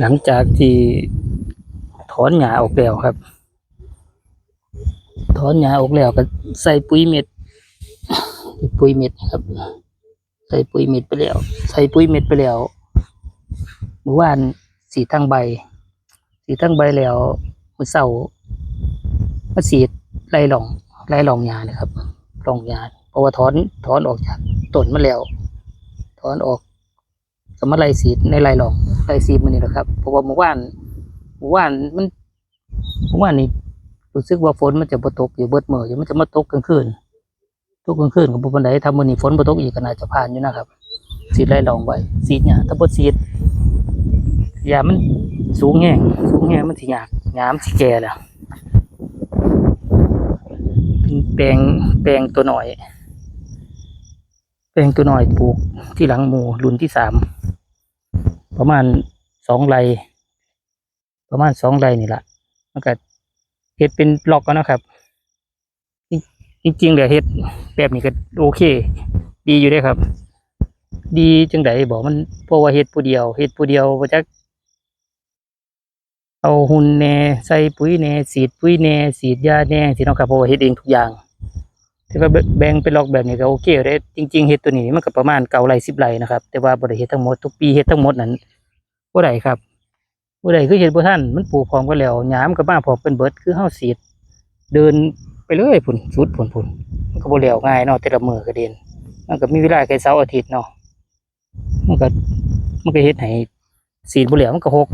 หลังจากที่ถอนหญ้าออกแล้วครับ ถอนหญ้าออกแล้วก็ใส่ปุ๋ยเม็ด ปุ๋ยเม็ดครับ ใส่ปุ๋ยเม็ดไปแล้ว ใส่ปุ๋ยเม็ดไปแล้วเมื่อวานสีทั้งใบ สีทั้งใบแล้วมื่อเสาร์มาสีไล่หลองไล่หลองหญ้านะครับหลองหญ้าเพราะว่าถอนถอนออกจากต้นมาแล้ว ถอนออก สมาไล่สีในไล่หลองไล่สีมันนี่แหละครับเพราะว่าเมื่อวานเมื่อวานมันเมื่อวานนี้รู้สึกว่าฝนมันจะบ่ตกอยู่เบิดมื้ออยู่มันจะมาตกกลางคืนตกกลางคืนกับบ่ปานใดถ้ามื้อนี้ฝนบ่ตกอีกก็น่าจะผ่านอยู่นะครับสีไล่หลองไว้สีดหญ้าถ้าบ่สีดหญ้ามันสูงแฮงสูงแฮงมันสิยากหญ้ามสิแก่แล้วเป็นแปลงแปลงตัวหน่อย แปลงตัวหน่อยปลูกที่หลังหมูรุ่นที่สามประมาณสองไรประมาณสองไรนี่แหละมันก็เฮ็ดเป็นล็อกกันนะครับ จริงๆเดี๋ยวเฮ็ดแบบนี้ก็โอเค ดีอยู่เด้ครับ ดีจังไดบอกมันเพราะว่าเฮ็ดผู้เดียวเฮ็ดผู้เดียวบ่จักเอาหุ่นแหน่ใส่ปุ๋ยแหน่สีดปุ๋ยแหน่สีดยาแหน่สิเนาะครับเพราะว่าเฮ็ดเองทุกอย่าง แต่ว่าแบ่งเป็นล็อกแบบนี้ก็โอเคเลยจริงๆเฮ็ดตัวนี้มันก็ประมาณเก้าไรสิบไรนะครับ แต่ว่าบ่ได้เฮ็ดทั้งหมดทุกปีเฮ็ดทั้งหมดนั้นบ่ได้ครับบ่ได้คือเฮ็ดบ่ทันมันปลูกพร้อมกันแล้วหญ้ามันก็มาพร้อมเป็นเบิร์ดคือเฮาสีดเดินไปเลยพุ่นสุดพุ่นพุ่นมันก็บ่แล้วง่ายเนาะแต่ละมือก็เด่นมันก็มีเวลาแค่เสาร์อาทิตย์เนาะมันก็มันก็เฮ็ดให้สีดบ่แล้วมันก็หก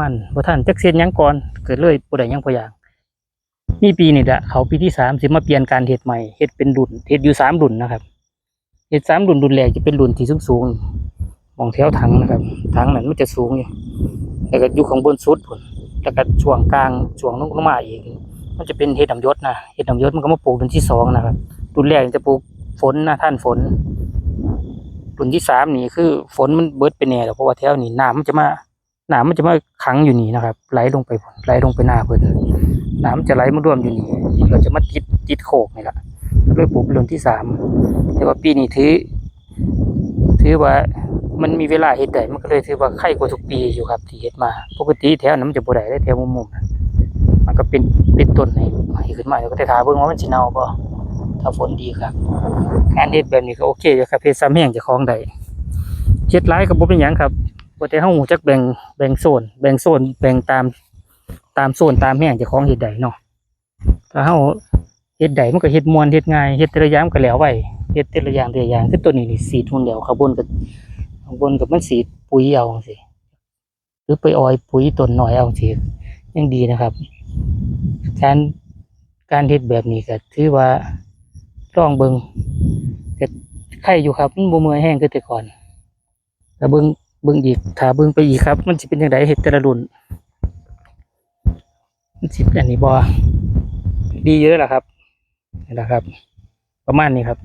มันบ่ทันจักเสียนยังก่อนเกิดเลยบ่ได้หยังพออย่าง มีปีนี่แหละเขาปีที่สามสิมาเปลี่ยนการเฮ็ดใหม่เฮ็ดเป็นรุ่นเฮ็ดอยู่สามรุ่นนะครับเฮ็ดสามรุ่นรุ่นแรกจะเป็นรุ่นที่สูงสูงมองแถวถังนะครับถังนั้นมันจะสูงอยู่แล้วก็อยู่ข้างบนสุดพุ่นแล้วก็ช่วงกลางช่วงลงลงมาอีกมันจะเป็นเฮ็ดน้ำยศนะเฮ็ดน้ำยศมันก็มาปลูกรุ่นที่สองนะครับรุ่นแรกจะปลูกฝนนะท่านฝนรุ่นที่สามนี่คือ ฝนมันเบิดไปแน่แล้วเพราะว่าแถวนี้น้ำมันจะมาน้ำมันจะมาขังอยู่นี่นะครับไหลลงไปไหลลงไปหน้าเพิ่น น้ำจะไหลมารวมอยู่นี่มันก็จะมาติดติดโขกนี่แหละเลยปลูกเป็นรุ่นที่สามแต่ว่าปีนี้ถือ ถือว่ามันมีเวลาเฮ็ดได้มันก็เลยถือว่าไข่กว่าทุกปีอยู่ครับที่เฮ็ดมา ปกติแถวนั้นมันจะบ่ได้ได้แถวมุมๆนะมันก็เป็นเป็นต้นให้ให้ขึ้นมาแล้วก็แต่ถาเบิ่งว่ามันสิเน่าบ่ถ้าฝนดีครับการเฮ็ดแบบนี้ก็โอเคอยู่ครับเฮ็ดซ้ำแห้งเจ้าของได้เฮ็ดหลายก็บ่เป็นหยังครับบ่แต่เฮาฮู้จักแบ่งแบ่งโซน แบ่งโซนแบ่งตาม ตามโซนตามแห่งเจ้าของเฮ็ดได้เนาะถ้าเฮาเฮ็ดได้มันก็เฮ็ดมวนเฮ็ดง่ายเฮ็ดแต่ละอย่างมันก็แล้วไว้เฮ็ดแต่ละอย่างแต่ละอย่างคือตัวนี้นี่สีดหุ่นแล้วข้างบนก็ข้างบนก็มันสีปุ๋ยเอาจังซี่หรือไปออยปุ๋ยต้นหน้อยเอาจังซี่ยังดีนะครับการการเฮ็ดแบบนี้ก็ถือว่าลองเบิ่งแต่ใครอยู่ครับมันบ่เมื่อยแห้งคือแต่ก่อนแต่เบิ่งเบิ่งอีกถ้าเบิ่งไปอีกครับ มันสิเป็นจังไดเฮ็ดแต่ละรุ่น สิบอันนี้บอดีเยอะแหละครับนี่แหละครับ ประมาณนี้ครับ